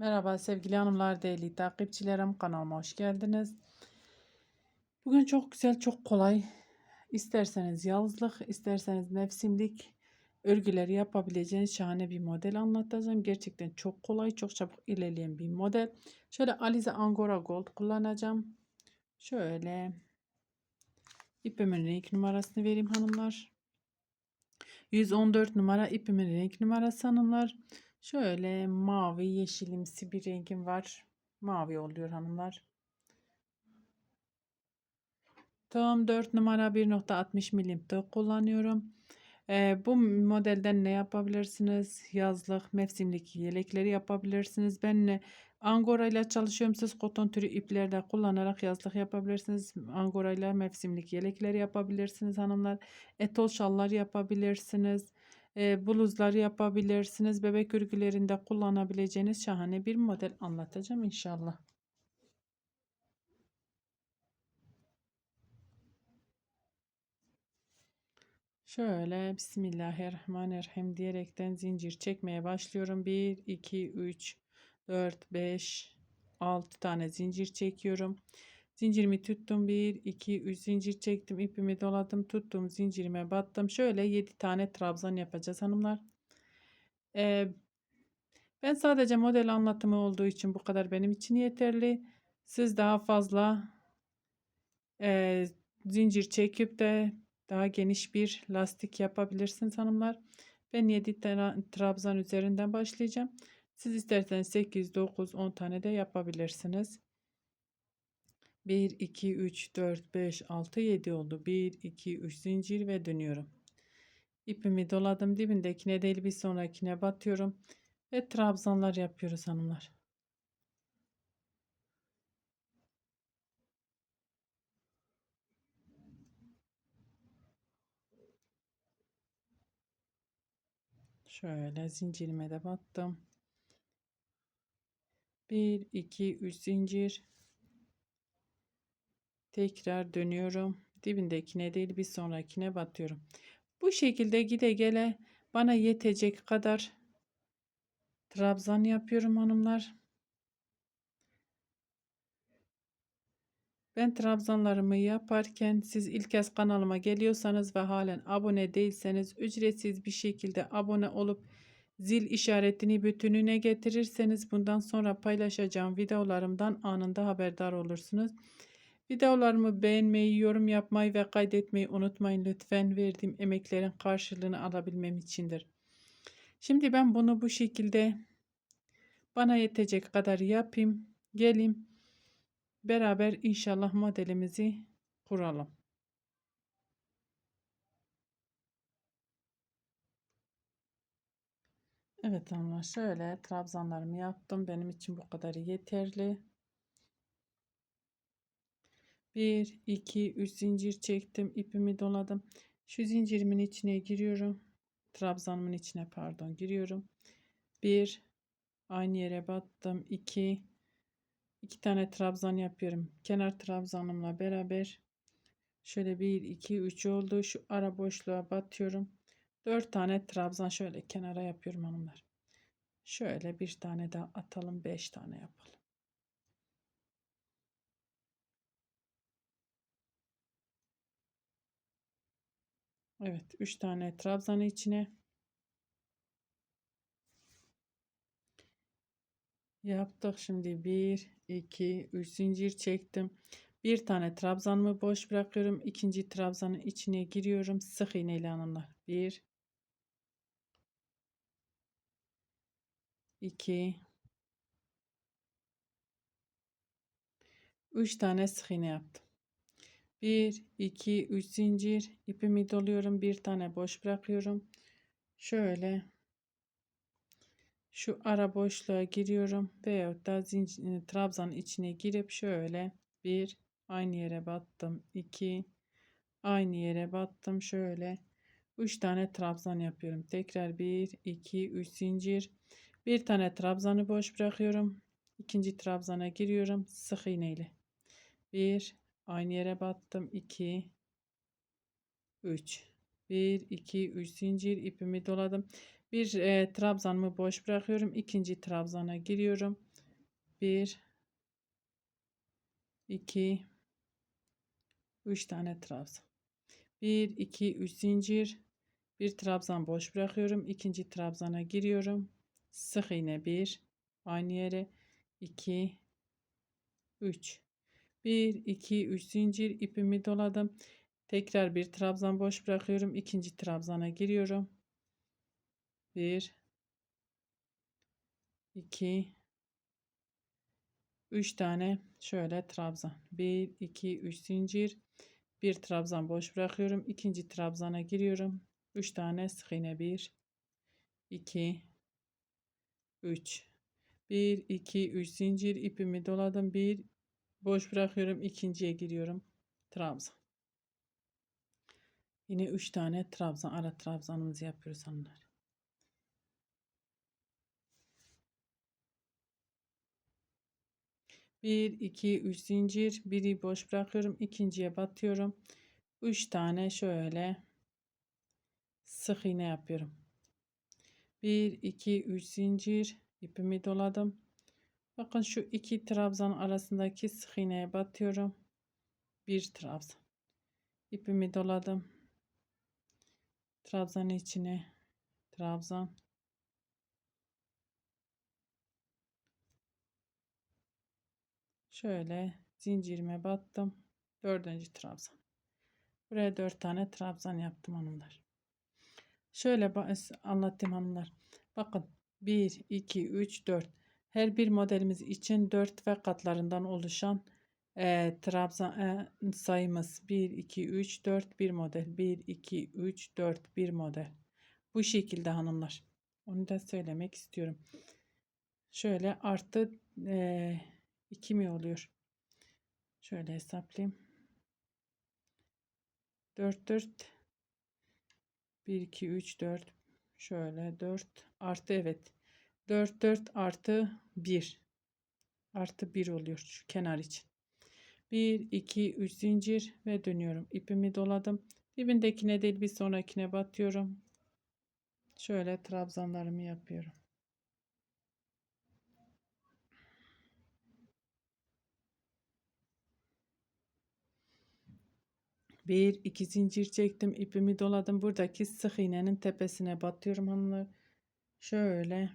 Merhaba sevgili hanımlar, değerli takipçilerim. Kanalıma hoş geldiniz. Bugün çok güzel, çok kolay. İsterseniz yazlık, isterseniz mevsimlik örgüleri yapabileceğiniz şahane bir model anlatacağım. Gerçekten çok kolay, çok çabuk ilerleyen bir model. Şöyle Alize Angora Gold kullanacağım. Şöyle ipimin renk numarasını vereyim hanımlar. 114 numara ipimin renk numarası hanımlar. Şöyle mavi yeşilimsi bir rengim var. Mavi oluyor hanımlar. Tam 4 numara 1.60 milim tığ kullanıyorum. Ee, bu modelden ne yapabilirsiniz? Yazlık, mevsimlik yelekleri yapabilirsiniz. Ben angora ile çalışıyorum. Siz koton türü ipleri kullanarak yazlık yapabilirsiniz. Angora ile mevsimlik yelekleri yapabilirsiniz hanımlar. Etol şallar yapabilirsiniz e, bluzlar yapabilirsiniz. Bebek örgülerinde kullanabileceğiniz şahane bir model anlatacağım inşallah. Şöyle Bismillahirrahmanirrahim diyerekten zincir çekmeye başlıyorum. 1, 2, 3, 4, 5, 6 tane zincir çekiyorum. Zincirimi tuttum. 1, 2, 3 zincir çektim. ipimi doladım. Tuttum. Zincirime battım. Şöyle 7 tane trabzan yapacağız hanımlar. Ee, ben sadece model anlatımı olduğu için bu kadar benim için yeterli. Siz daha fazla e, zincir çekip de daha geniş bir lastik yapabilirsiniz hanımlar. Ben 7 tane trabzan üzerinden başlayacağım. Siz isterseniz 8, 9, 10 tane de yapabilirsiniz. 1, 2, 3, 4, 5, 6, 7 oldu. 1, 2, 3 zincir ve dönüyorum. İpimi doladım. Dibindekine değil bir sonrakine batıyorum. Ve trabzanlar yapıyoruz hanımlar. Şöyle zincirime de battım. 1 2 3 zincir tekrar dönüyorum. Dibindekine değil bir sonrakine batıyorum. Bu şekilde gide gele bana yetecek kadar trabzan yapıyorum hanımlar. Ben trabzanlarımı yaparken siz ilk kez kanalıma geliyorsanız ve halen abone değilseniz ücretsiz bir şekilde abone olup Zil işaretini bütününe getirirseniz bundan sonra paylaşacağım videolarımdan anında haberdar olursunuz. Videolarımı beğenmeyi, yorum yapmayı ve kaydetmeyi unutmayın lütfen. Verdiğim emeklerin karşılığını alabilmem içindir. Şimdi ben bunu bu şekilde bana yetecek kadar yapayım. Gelin beraber inşallah modelimizi kuralım. Evet hanımlar şöyle trabzanlarımı yaptım. Benim için bu kadar yeterli. 1, 2, 3 zincir çektim. ipimi doladım. Şu zincirimin içine giriyorum. Trabzanımın içine pardon giriyorum. 1, aynı yere battım. 2, 2 tane trabzan yapıyorum. Kenar trabzanımla beraber şöyle 1, 2, 3 oldu. Şu ara boşluğa batıyorum. 4 tane trabzan şöyle kenara yapıyorum hanımlar. Şöyle bir tane daha atalım. 5 tane yapalım. Evet 3 tane trabzanı içine yaptık. Şimdi 1 2 3 zincir çektim. Bir tane trabzanımı boş bırakıyorum. İkinci trabzanın içine giriyorum. Sık iğneyle hanımlar. 1 2 3 tane sık iğne yaptım. 1 2 3 zincir ipimi doluyorum. Bir tane boş bırakıyorum. Şöyle şu ara boşluğa giriyorum veyahut da zincir, e, trabzanın içine girip şöyle bir aynı yere battım. 2 aynı yere battım. Şöyle 3 tane trabzan yapıyorum. Tekrar 1 2 3 zincir bir tane trabzanı boş bırakıyorum. İkinci trabzana giriyorum. Sık iğne ile. 1 aynı yere battım. 2 3 1 2 3 zincir ipimi doladım. Bir e, trabzanımı boş bırakıyorum. İkinci trabzana giriyorum. 1 2 3 tane trabzan. 1 2 3 zincir. Bir trabzan boş bırakıyorum. İkinci trabzana giriyorum. Sık iğne 1 aynı yere. 2 3 1 2 3 zincir ipimi doladım. Tekrar bir trabzan boş bırakıyorum. İkinci trabzana giriyorum. 1 2 3 tane şöyle trabzan. 1 2 3 zincir. Bir trabzan boş bırakıyorum. İkinci trabzana giriyorum. 3 tane sık iğne. 1 2 3 1 2 3 zincir ipimi doladım. 1 boş bırakıyorum ikinciye giriyorum. Trabzan yine 3 tane trabzan ara trabzanımızı yapıyoruz hanımlar 1 2 3 zincir. Biri boş bırakıyorum ikinciye batıyorum. 3 tane şöyle sık iğne yapıyorum. 1 2 3 zincir. İpimi doladım bakın şu iki trabzan arasındaki sık iğneye batıyorum bir trabzan ipimi doladım trabzanın içine trabzan Şöyle zincirime battım. Dördüncü trabzan. Buraya dört tane trabzan yaptım hanımlar. Şöyle anlattım hanımlar. Bakın 1, 2, 3, 4. Her bir modelimiz için 4 ve katlarından oluşan e, trabzan e, sayımız 1, 2, 3, 4 bir model. 1, 2, 3, 4 bir model. Bu şekilde hanımlar. Onu da söylemek istiyorum. Şöyle artı e, 2 mi oluyor? Şöyle hesaplayayım. 4 4 1 2 3 4 şöyle 4 artı evet 4 4 artı 1 artı 1 oluyor şu kenar için 1 2 3 zincir ve dönüyorum ipimi doladım dibindekine değil bir sonrakine batıyorum şöyle trabzanlarımı yapıyorum Bir, iki zincir çektim. ipimi doladım. Buradaki sık iğnenin tepesine batıyorum hanımlar. Şöyle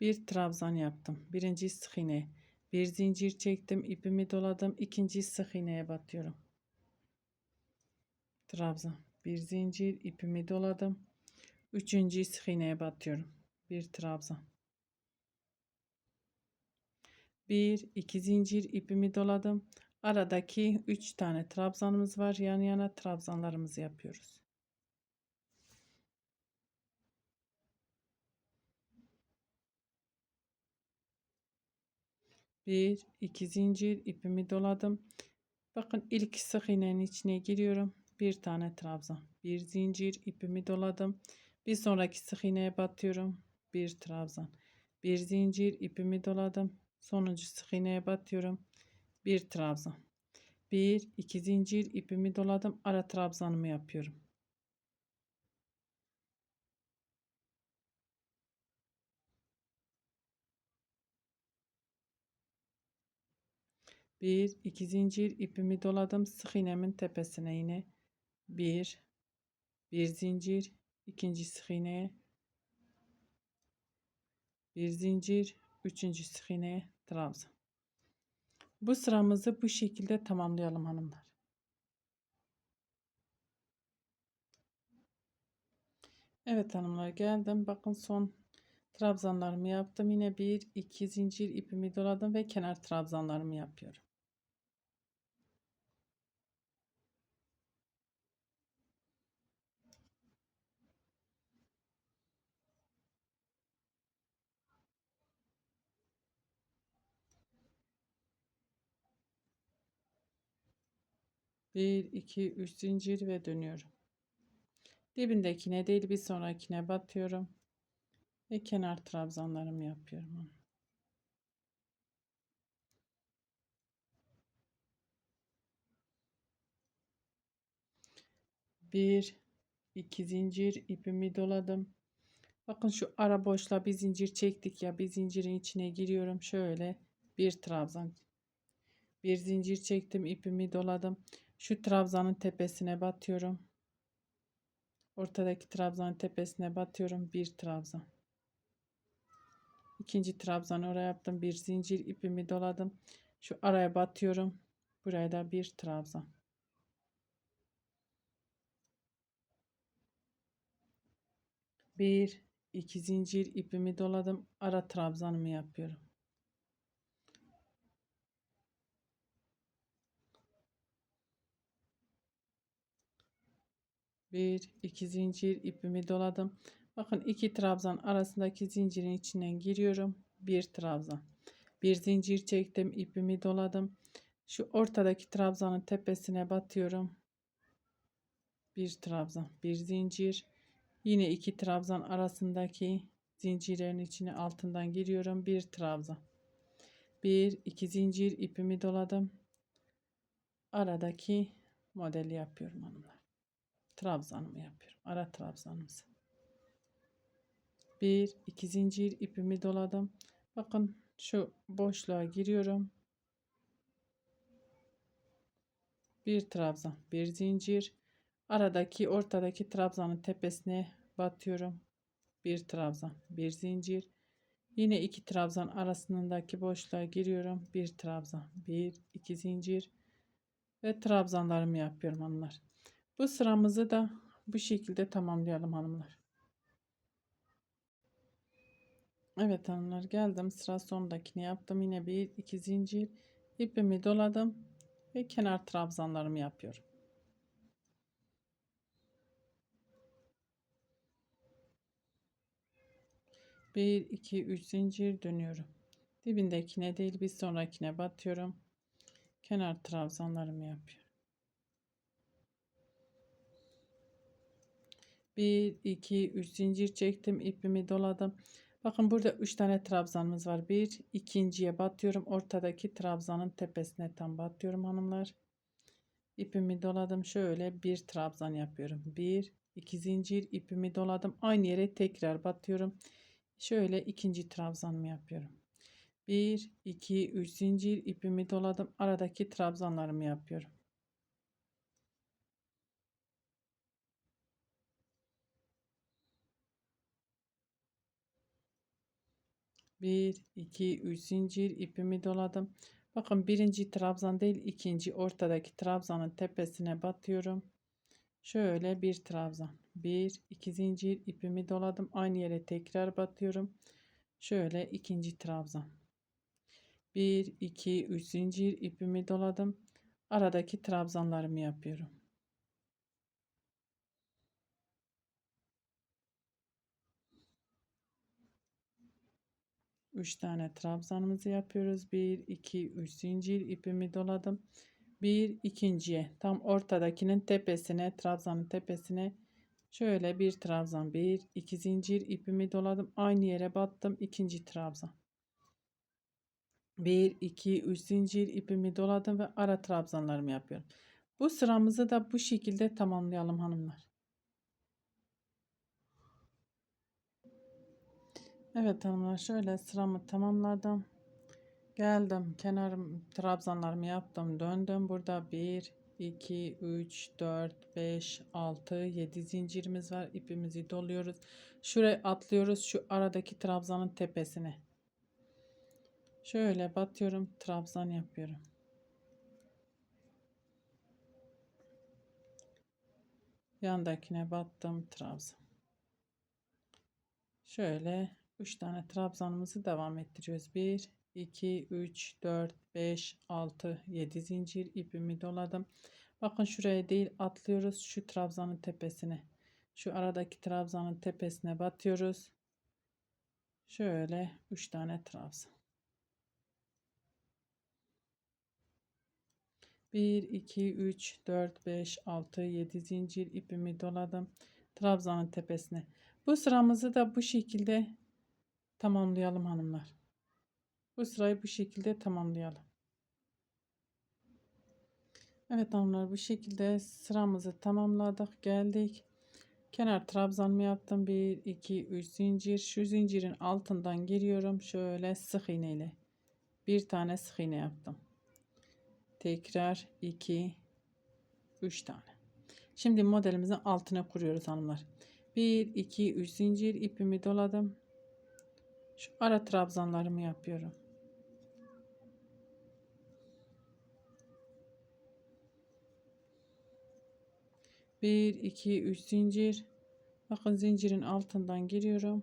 bir trabzan yaptım. Birinci sık iğne. Bir zincir çektim. ipimi doladım. ikinci sık iğneye batıyorum. Trabzan. Bir zincir ipimi doladım. Üçüncü sık iğneye batıyorum. Bir trabzan. Bir, iki zincir ipimi doladım. Aradaki 3 tane trabzanımız var. Yan yana trabzanlarımızı yapıyoruz. Bir, iki zincir ipimi doladım. Bakın ilk sık iğnenin içine giriyorum. Bir tane trabzan. Bir zincir ipimi doladım. Bir sonraki sık iğneye batıyorum. Bir trabzan. Bir zincir ipimi doladım. Sonuncu sık iğneye batıyorum bir trabzan. Bir, iki zincir ipimi doladım. Ara trabzanımı yapıyorum. Bir, iki zincir ipimi doladım. Sık iğnemin tepesine yine bir, bir zincir, ikinci sık iğneye, bir zincir, üçüncü sık iğneye trabzan. Bu sıramızı bu şekilde tamamlayalım hanımlar. Evet hanımlar geldim. Bakın son trabzanlarımı yaptım. Yine bir iki zincir ipimi doladım ve kenar trabzanlarımı yapıyorum. Bir, iki, üç zincir ve dönüyorum. Dibindekine değil bir sonrakine batıyorum. Ve kenar trabzanlarımı yapıyorum. Bir, iki zincir ipimi doladım. Bakın şu ara boşluğa bir zincir çektik ya bir zincirin içine giriyorum. Şöyle bir trabzan. Bir zincir çektim ipimi doladım. Şu trabzanın tepesine batıyorum. Ortadaki trabzanın tepesine batıyorum. Bir trabzan. İkinci trabzan oraya yaptım. Bir zincir ipimi doladım. Şu araya batıyorum. Buraya da bir trabzan. Bir, iki zincir ipimi doladım. Ara trabzanımı yapıyorum. Bir, iki zincir ipimi doladım. Bakın iki trabzan arasındaki zincirin içinden giriyorum. Bir trabzan. Bir zincir çektim, ipimi doladım. Şu ortadaki trabzanın tepesine batıyorum. Bir trabzan, bir zincir. Yine iki trabzan arasındaki zincirlerin içine altından giriyorum. Bir trabzan. Bir, iki zincir ipimi doladım. Aradaki modeli yapıyorum hanımlar. Trabzanımı yapıyorum. Ara trabzanımızı. Bir, iki zincir ipimi doladım. Bakın şu boşluğa giriyorum. Bir trabzan, bir zincir. Aradaki ortadaki trabzanın tepesine batıyorum. Bir trabzan, bir zincir. Yine iki trabzan arasındaki boşluğa giriyorum. Bir trabzan, bir, iki zincir ve trabzanlarımı yapıyorum hanımlar. Bu sıramızı da bu şekilde tamamlayalım hanımlar. Evet hanımlar geldim sıra sondakini yaptım. Yine bir iki zincir ipimi doladım ve kenar trabzanlarımı yapıyorum. Bir, iki, üç zincir dönüyorum. Dibindekine değil bir sonrakine batıyorum. Kenar trabzanlarımı yapıyorum. 1 2 3 zincir çektim ipimi doladım. Bakın burada 3 tane trabzanımız var. Bir ikinciye batıyorum. Ortadaki trabzanın tepesine tam batıyorum hanımlar. İpimi doladım. Şöyle bir trabzan yapıyorum. Bir iki zincir ipimi doladım. Aynı yere tekrar batıyorum. Şöyle ikinci trabzanımı yapıyorum. 1 2 3 zincir ipimi doladım. Aradaki trabzanlarımı yapıyorum 1 2 3 zincir ipimi doladım. Bakın birinci trabzan değil ikinci ortadaki trabzanın tepesine batıyorum. Şöyle bir trabzan. 1 2 zincir ipimi doladım. Aynı yere tekrar batıyorum. Şöyle ikinci trabzan. 1 2 3 zincir ipimi doladım. Aradaki trabzanlarımı yapıyorum 3 tane trabzanımızı yapıyoruz. 1 2 3 zincir ipimi doladım. Bir ikinciye tam ortadakinin tepesine trabzanın tepesine şöyle bir trabzan bir iki zincir ipimi doladım aynı yere battım ikinci trabzan 1 2 3 zincir ipimi doladım ve ara trabzanlarımı yapıyorum bu sıramızı da bu şekilde tamamlayalım hanımlar Evet hanımlar şöyle sıramı tamamladım. Geldim kenarım trabzanlarımı yaptım döndüm. Burada 1 2 3 4 5 6 7 zincirimiz var. İpimizi doluyoruz. Şuraya atlıyoruz şu aradaki trabzanın tepesine. Şöyle batıyorum trabzan yapıyorum. Yandakine battım trabzan. Şöyle 3 tane trabzanımızı devam ettiriyoruz. 1, 2, 3, 4, 5, 6, 7 zincir ipimi doladım. Bakın şuraya değil atlıyoruz şu trabzanın tepesine. Şu aradaki trabzanın tepesine batıyoruz. Şöyle 3 tane trabzan. 1, 2, 3, 4, 5, 6, 7 zincir ipimi doladım. Trabzanın tepesine. Bu sıramızı da bu şekilde tamamlayalım hanımlar. Bu sırayı bu şekilde tamamlayalım. Evet hanımlar bu şekilde sıramızı tamamladık geldik. Kenar trabzanımı yaptım. 1, 2, 3 zincir. Şu zincirin altından giriyorum. Şöyle sık iğne ile. Bir tane sık iğne yaptım. Tekrar 2, 3 tane. Şimdi modelimizin altına kuruyoruz hanımlar. 1, 2, 3 zincir ipimi doladım. Şu ara trabzanlarımı yapıyorum. Bir, iki, üç zincir. Bakın zincirin altından giriyorum.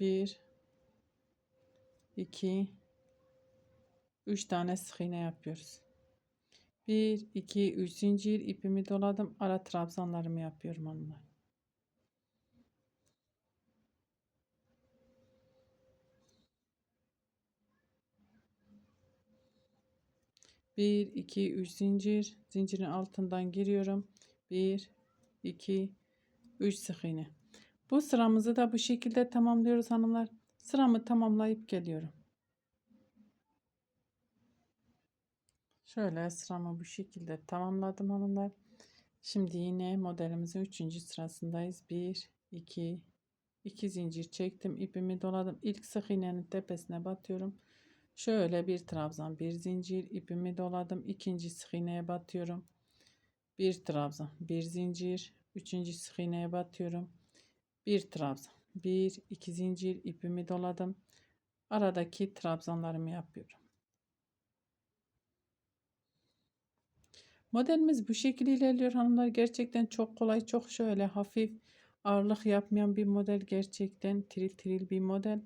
Bir, iki, üç tane sık iğne yapıyoruz. Bir, iki, üç zincir ipimi doladım. Ara trabzanlarımı yapıyorum onlar. 1 2 3 zincir. Zincirin altından giriyorum. 1 2 3 sık iğne. Bu sıramızı da bu şekilde tamamlıyoruz hanımlar. Sıramı tamamlayıp geliyorum. Şöyle sıramı bu şekilde tamamladım hanımlar. Şimdi yine modelimizin 3. sırasındayız. 1 2 2 zincir çektim. İpimi doladım. İlk sık iğnenin tepesine batıyorum. Şöyle bir trabzan, bir zincir ipimi doladım. İkinci sık iğneye batıyorum. Bir trabzan, bir zincir, üçüncü sık iğneye batıyorum. Bir trabzan, bir, iki zincir ipimi doladım. Aradaki trabzanlarımı yapıyorum. Modelimiz bu şekilde ilerliyor hanımlar. Gerçekten çok kolay, çok şöyle hafif ağırlık yapmayan bir model. Gerçekten tril tril bir model.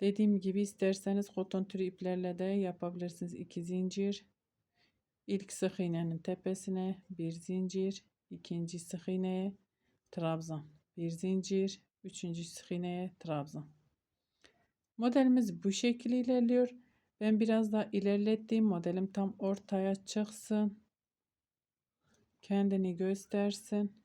Dediğim gibi isterseniz koton türü iplerle de yapabilirsiniz. 2 zincir. İlk sık iğnenin tepesine bir zincir. ikinci sık iğneye trabzan. Bir zincir. Üçüncü sık iğneye trabzan. Modelimiz bu şekilde ilerliyor. Ben biraz daha ilerlettiğim modelim tam ortaya çıksın. Kendini göstersin.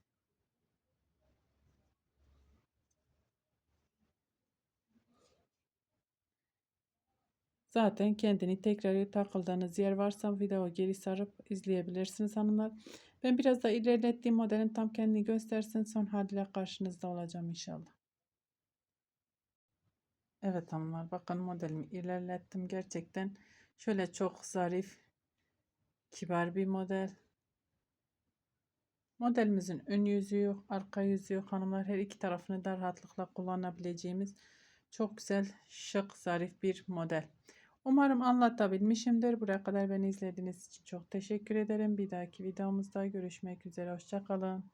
Zaten kendini tekrar takıldığınız yer varsa video geri sarıp izleyebilirsiniz hanımlar. Ben biraz da ilerlettiğim modelin tam kendini göstersin son haliyle karşınızda olacağım inşallah. Evet hanımlar bakın modelimi ilerlettim gerçekten. Şöyle çok zarif kibar bir model. Modelimizin ön yüzü yok, arka yüzü yok hanımlar. Her iki tarafını da rahatlıkla kullanabileceğimiz çok güzel, şık, zarif bir model. Umarım anlatabilmişimdir. Buraya kadar beni izlediğiniz için çok teşekkür ederim. Bir dahaki videomuzda görüşmek üzere. Hoşçakalın.